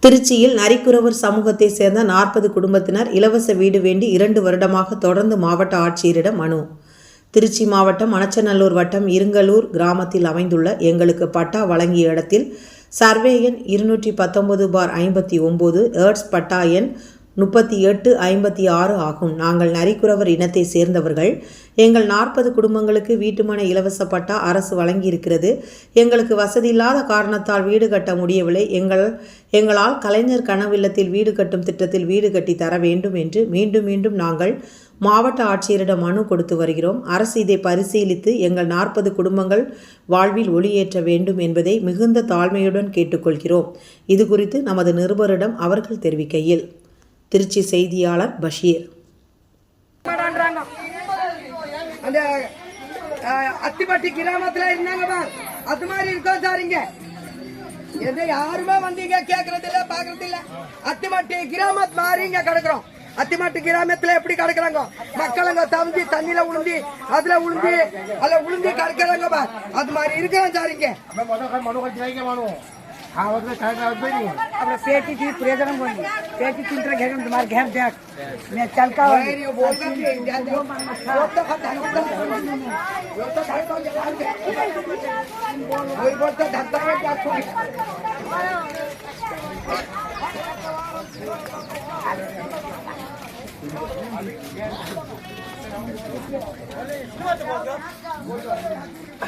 திருச்சியில் நரிக்குறவர் சமூகத்தை சேர்ந்த நாற்பது குடும்பத்தினர் இலவச வீடு வேண்டி இரண்டு வருடமாக தொடர்ந்து மாவட்ட ஆட்சியரிடம் மனு. திருச்சி மாவட்டம் மணச்சநல்லூர் வட்டம் இருங்கலூர் கிராமத்தில் அமைந்துள்ள எங்களுக்கு பட்டா வழங்கிய இடத்தில் சர்வே எண் இருநூற்றி பத்தொன்பது பார் ஐம்பத்தி ஒம்பது ஏர்ட்ஸ் பட்டா எண் முப்பத்தி எட்டு ஐம்பத்தி ஆறு ஆகும். நாங்கள் நரிக்குறவர் இனத்தை சேர்ந்தவர்கள். எங்கள் நாற்பது குடும்பங்களுக்கு வீட்டுமனை இலவச பட்டா அரசு வழங்கியிருக்கிறது. எங்களுக்கு வசதி இல்லாத காரணத்தால் வீடு கட்ட முடியவில்லை. எங்கள் எங்களால் கலைஞர் கனவில்லத்தில் வீடு கட்டும் திட்டத்தில் வீடு கட்டி தர வேண்டும் என்று மீண்டும் மீண்டும் நாங்கள் மாவட்ட ஆட்சியரிடம் மனு கொடுத்து வருகிறோம். அரசு இதை பரிசீலித்து எங்கள் நாற்பது குடும்பங்கள் வாழ்வில் ஒளியேற்ற வேண்டும் என்பதை மிகுந்த தாழ்மையுடன் கேட்டுக்கொள்கிறோம். இது குறித்து நமது நிருபரிடம் அவர்கள் தெரிவிக்கையில். திருச்சி செய்தியாளர் பஷீர். அந்த அத்திப்பட்டி கிராமத்துல இருந்தாங்க பார். அது மாதிரி இருக்கோம் சார் இங்க. எந்த யாருமே வந்து இங்க கேக்குறது இல்ல பாக்குறது இல்ல. அத்திமட்டி கிராமத்து மாதிரி இங்க கிடக்குறோம். அத்திமட்டி கிராமத்துல எப்படி கிடக்குறாங்க? மக்கள் அங்க தம்பி தண்ணியில உளுந்தி அதுல உளுந்தி அதுல உளுந்தி கிடக்குறாங்க பார். அது மாதிரி இருக்கிறோம் சார் இங்க. अपने पेटी थी प्रेजन बोली पेटी चिंत्र घेरन तुम्हारे घेर देख मैं चलका हो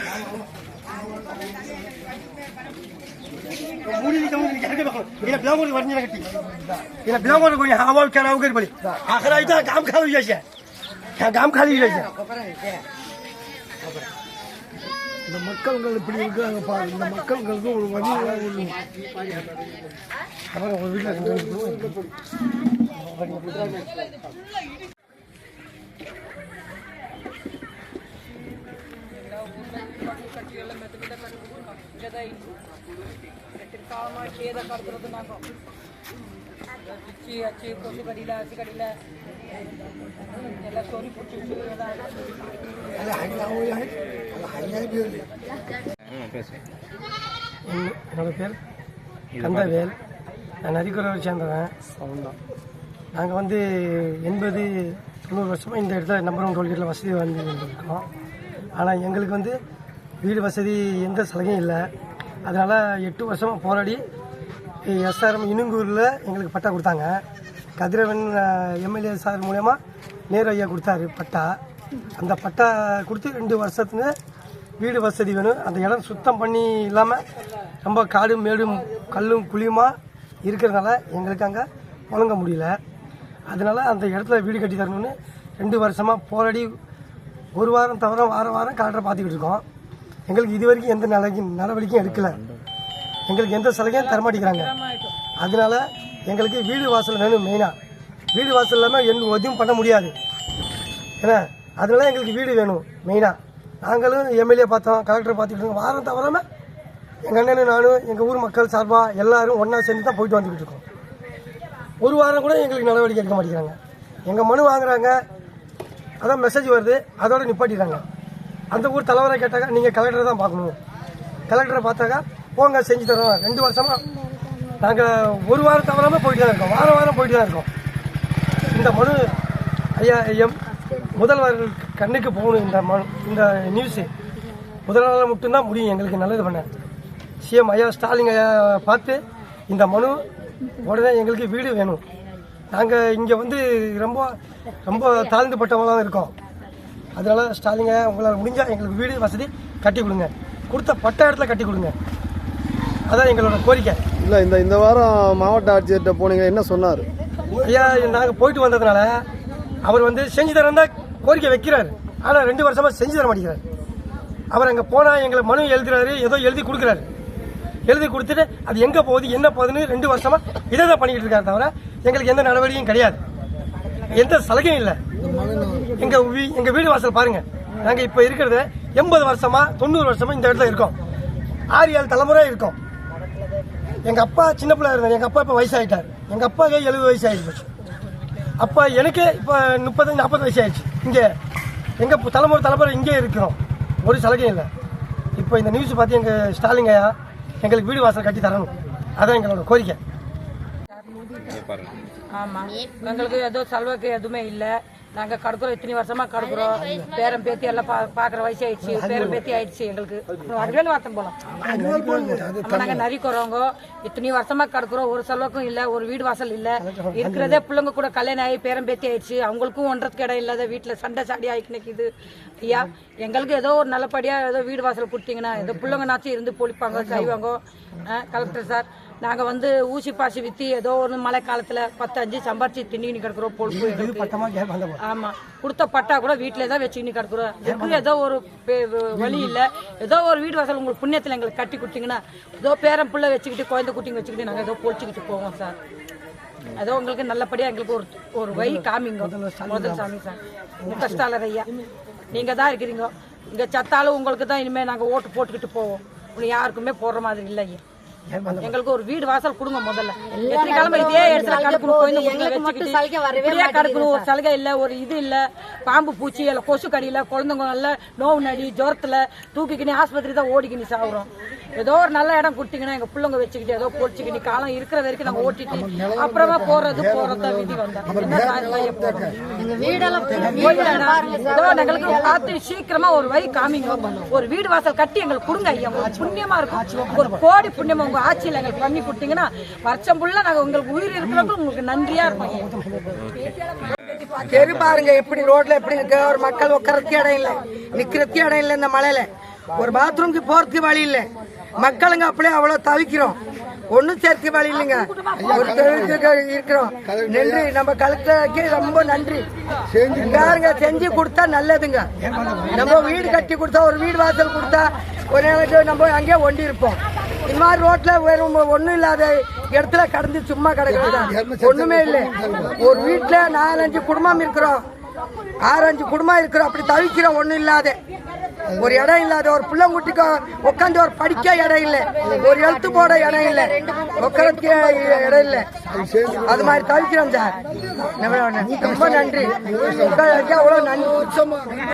Thank you. ಇಲ್ಲ ಬಿಲಂಗೋರ್ ವರ್ಜನ ಕಟ್ಟಿ ಇಲ್ಲ ಬಿಲಂಗೋರ್ ಗೋಣಿ ಹಾವ ಕೆರ ಹೋಗಿ ಬಳಿ ಆಖರ ಆಯ್ತು ಗಾಮ್ ಖಾಲಿ ಜಾಯ್ಸೆ ಗಾಮ್ ಖಾಲಿ ಜಾಯ್ಸೆ இந்த कामात छेद करत என்னோட பேர் கந்தவேல் நான் நதிக்குறவர் சேர்ந்தவன் நாங்கள் வந்து எண்பது தொண்ணூறு வருஷமாக இந்த இடத்துல நம்பர் ஒன் டோல்கேட்டில் வசதி வந்து இருக்கோம் ஆனால் எங்களுக்கு வந்து வீடு வசதி எந்த சலுகையும் இல்லை. அதனால் எட்டு வருஷமாக போராடி எஸ்ஆர்எம் இனுங்கூரில் எங்களுக்கு பட்டா கொடுத்தாங்க. கதிரவன் எம்எல்ஏ சார் மூலயமா நேரு ஐயா கொடுத்தாரு பட்டா. அந்த பட்டா கொடுத்து ரெண்டு வருஷத்துல வீடு வசதி வேணும். அந்த இடம் சுத்தம் பண்ணி இல்லாமல் ரொம்ப காடும் மேடும் கல்லும் குழியுமா இருக்கிறதுனால எங்களுக்கு அங்கே புழங்க முடியல. அதனால அந்த இடத்துல வீடு கட்டி தரணும்னு ரெண்டு வருஷமாக போராடி ஒரு வாரம் தவிர வாரம் வாரம் கலெக்டரை பார்த்துக்கிட்டு இருக்கோம். எங்களுக்கு இது வரைக்கும் எந்த நடவடிக்கை நடவடிக்கையும் எடுக்கலை. எங்களுக்கு எந்த சலுகையும் தரமாட்டேங்கிறாங்க அதனால எங்களுக்கு வீடு வாசல் வேணும் மெயினாக வீடு வாசல் இல்லாமல் எந்த உதவியும் பண்ண முடியாது. ஏன்னா அதனால எங்களுக்கு வீடு வேணும் மெயினாக நாங்களும் எம்எல்ஏ பார்த்தோம் கலெக்டர் பார்த்துக்கிட்டு வாரம் தவறாமல் எங்கள் அண்ணனும் நானும் எங்கள் ஊர் மக்கள் சார்பாக எல்லோரும் ஒன்றா சேர்ந்து தான் போயிட்டு வந்துக்கிட்டு இருக்கோம். ஒரு வாரம் கூட எங்களுக்கு நடவடிக்கை எடுக்க மாட்டேங்கிறாங்க. எங்கள் மனு வாங்குறாங்க. அதான் மெசேஜ் வருது. அதோட நிப்பாட்டிடுறாங்க. அந்த ஊர் தலைவரை கேட்டாக்கா நீங்கள் கலெக்டரை தான் பார்க்கணும் கலெக்டரை பார்த்தாக்கா போங்க செஞ்சு தரோம் ரெண்டு வருஷமாக நாங்கள் ஒரு வாரம் தவறாமல் போயிட்டு தான் இருக்கோம். வாரம் வாரம் போயிட்டு தான் இருக்கோம். இந்த மனு ஐயா எம் முதல்வர் கண்ணுக்கு போகணும் இந்த மனு இந்த நியூஸு முதல்வரால் மட்டும்தான் முடியும். எங்களுக்கு நல்லது பண்ண. சிஎம் ஐயா ஸ்டாலின் ஐயா பார்த்து இந்த மனு உடனே எங்களுக்கு வீடு வேணும். நாங்கள் இங்கே வந்து ரொம்ப ரொம்ப தாழ்ந்துப்பட்டவங்களாம் இருக்கோம். அதனால ஸ்டாலின் ஐயா உங்களால் முடிஞ்சால் எங்களுக்கு வீடு வசதி கட்டி கொடுங்க. கொடுத்த பட்ட இடத்துல கட்டி கொடுங்க. அதான் எங்களோட கோரிக்கை. இல்லை இந்த இந்த வாரம் மாவட்ட ஆட்சியர்கிட்ட போனீங்க என்ன சொன்னார்? ஐயா நாங்கள் போயிட்டு வந்ததுனால அவர் வந்து செஞ்சு தரேன் தான் கோரிக்கை வைக்கிறாரு. ஆனால் ரெண்டு வருஷமா செஞ்சு தர மாட்டேங்கிறாரு. அவர் அங்கே போனால் எங்களை மனு எழுதுறாரு ஏதோ எழுதி கொடுக்குறாரு. எழுதி கொடுத்துட்டு அது எங்கே போகுது என்ன போகுதுன்னு ரெண்டு வருஷமா இதை தான் பண்ணிக்கிட்டு இருக்காரு தவிர எங்களுக்கு எந்த நடவடிக்கையும் கிடையாது. எந்த சலுகையும் இல்லை. எங்க வீ- எங்க வீடு வாசல் பாருங்க. நாங்க இப்ப இருக்கிறது எண்பது வருஷமா தொண்ணூறு வருஷமா இந்த இடத்துல இருக்கோம். ஆறு ஏழு தலைமுறை இருக்கோம். எங்க அப்பா சின்ன பிள்ளை இருந்தார். எங்க அப்பா இப்ப வயசாயிட்டார். எங்க அப்பாவுக்கு எழுபது வயசு ஆயிடுச்சு அப்பா எனக்கு இப்ப முப்பத்தஞ்சு நாற்பது வயசு ஆயிடுச்சு. இங்க எங்க தலைமுறை தலைமுறை இங்கே இருக்கிறோம். ஒரு சலுகையும் இல்லை. இப்போ இந்த நியூஸ் பார்த்து எங்கள் ஸ்டாலின் ஐயா எங்களுக்கு வீடு வாசல் கட்டி தரணும். அதான் எங்களோட கோரிக்கை. ஆமா. எங்களுக்கு ஏதோ செலவுக்கு எதுவுமே இல்ல. நாங்க கடுக்குறோம் இத்தனை வருஷமா கடுக்குறோம் பேரம் பேத்தி எல்லாம் பா- பாக்குற வயசு ஆயிடுச்சு. பேரம் பேத்தி ஆயிடுச்சு எங்களுக்கு. அடிவேல் வார்த்தை போலாம். ஆமா, நாங்க நரிக்கிறோங்க இத்தனை வருஷமா கடுக்குறோம் ஒரு செலவுக்கும் இல்ல ஒரு வீடு வாசல் இல்ல. இருக்கிறதே பிள்ளைங்க கூட கல்யாணம் ஆகி பேரம் பேத்தி ஆயிடுச்சு. அவங்களுக்கும் ஒன்றதுக்கு இடம் இல்லாத வீட்டுல சண்டை சாடி ஆயிட்டு நினைக்குது ஐயா எங்களுக்கு ஏதோ ஒரு நல்லபடியா ஏதோ வீடு வாசல் கொடுத்தீங்கன்னா ஏதோ பிள்ளைங்கனாச்சும் இருந்து பொழிப்பாங்க செய்வாங்க. Collector sir. நாங்க வந்து ஊசி பாசி வித்தி ஏதோ ஒரு மழை காலத்துல பத்து அஞ்சு சம்பாரிச்சு திண்டின்னு கிடக்குறோம் பொழுப்பு எங்களுக்கு. பத்தமாக கேப் வந்த ஆமா. கொடுத்த பட்டா கூட வீட்டிலே தான் வச்சுக்கின்னு கிடக்குறோம். இதுக்கு ஏதோ ஒரு வழி இல்ல. ஏதோ ஒரு வீடு வாசல் உங்களுக்கு புண்ணியத்துல எங்களுக்கு கட்டி கொடுத்தீங்கன்னா ஏதோ பேரன் பிள்ளை வச்சுக்கிட்டு குழந்தை குட்டிங்க வச்சுக்கிட்டு நாங்க ஏதோ பொழிச்சுக்கிட்டு போவோம் சார். ஏதோ உங்களுக்கு நல்லபடியா எங்களுக்கு ஒரு ஒரு வழி காமிங்க. முதல் சாமி சார் முகஸ்டாலர் ஐயா நீங்க தான் இருக்கிறீங்க. இங்க சத்தாலும் உங்களுக்கு தான் இனிமே நாங்க ஓட்டு போட்டுக்கிட்டு போவோம். யாருக்குமே போடுற மாதிரி இல்லை ஐயா எங்களுக்கு ஒரு வீடு வாசல் கொடுங்க முதல்ல. எத்தனை காலமா இதே இடத்துல கடக்கணும் கோயில் கடக்கணும் ஒரு சலுகை இல்ல ஒரு இது இல்ல. பாம்பு பூச்சி இல்ல கொசு கடியில குழந்தைங்க எல்லாம் நோவு நடி ஜுரத்துல தூக்கிக்கினி ஆஸ்பத்திரி தான் ஓடிக்கினி சாகுறோம் ஏதோ ஒரு நல்ல இடம் கொடுத்தீங்கன்னா எங்க பிள்ளைங்க வச்சுக்கிட்டு ஏதோ பொடிச்சுக்கினி காலம் இருக்கிற வரைக்கும் நாங்க ஓட்டிட்டு அப்புறமா போறது போறதா விதி எங்களுக்கு பார்த்து சீக்கிரமா ஒரு வழி காமிங்க. ஒரு வீடு வாசல் கட்டி எங்களுக்கு கொடுங்க ஐயா. புண்ணியமா இருக்கும். ஒரு கோடி புண்ணியமா உங்க ஆட்சியில எங்களுக்கு பண்ணி கொடுத்தீங்கன்னா வருஷம் ஃபுல்லா நாங்க உங்களுக்கு உயிர் இருக்கிறவங்க உங்களுக்கு நன்றியா இருப்போம். தெரு பாருங்க எப்படி ரோட்ல எப்படி இருக்கு? ஒரு மக்கள் உட்கறதுக்கு இடம் இல்ல. நிக்கிறதுக்கு இடம் இல்ல இந்த மழையில ஒரு பாத்ரூம்க்கு போறதுக்கு வழி இல்ல. மக்களுங்க அப்படியே அவ்வளவு தவிக்கிறோம். ஒன்றும் சேர்த்து வழி இல்லைங்க. ஒரு இருக்கிறோம். நன்றி. நம்ம கலெக்டருக்கு ரொம்ப நன்றி. பாருங்க செஞ்சு கொடுத்தா நல்லதுங்க. நம்ம வீடு கட்டி கொடுத்தா ஒரு வீடு வாசல் கொடுத்தா ஒரு நாளைக்கு நம்ம அங்கேயே ஒண்டி இருப்போம். இந்த மாதிரி ரோட்ல வெறும் ஒண்ணும் இல்லாத இடத்துல கடந்து சும்மா கிடக்கிறது ஒண்ணுமே இல்லை. ஒரு வீட்டுல நாலஞ்சு குடும்பம் இருக்கிறோம். ஆரஞ்சு குடும்பம் இருக்கிறோம் அப்படி தவிக்கிறோம் ஒன்றும் இல்லாத. ஒரு இடம் இல்லாத ஒரு பிள்ளைங்குட்டிக்கு உட்காந்து ஒரு படிக்க இடம் இல்லை. ஒரு எழுத்து போட இடம் இல்லை. உட்காரத்துக்கு இடம் இல்லை. அது மாதிரி தவிக்கிறோம் சார். ரொம்ப நன்றி. உட்கார அவ்வளவு நன்றி.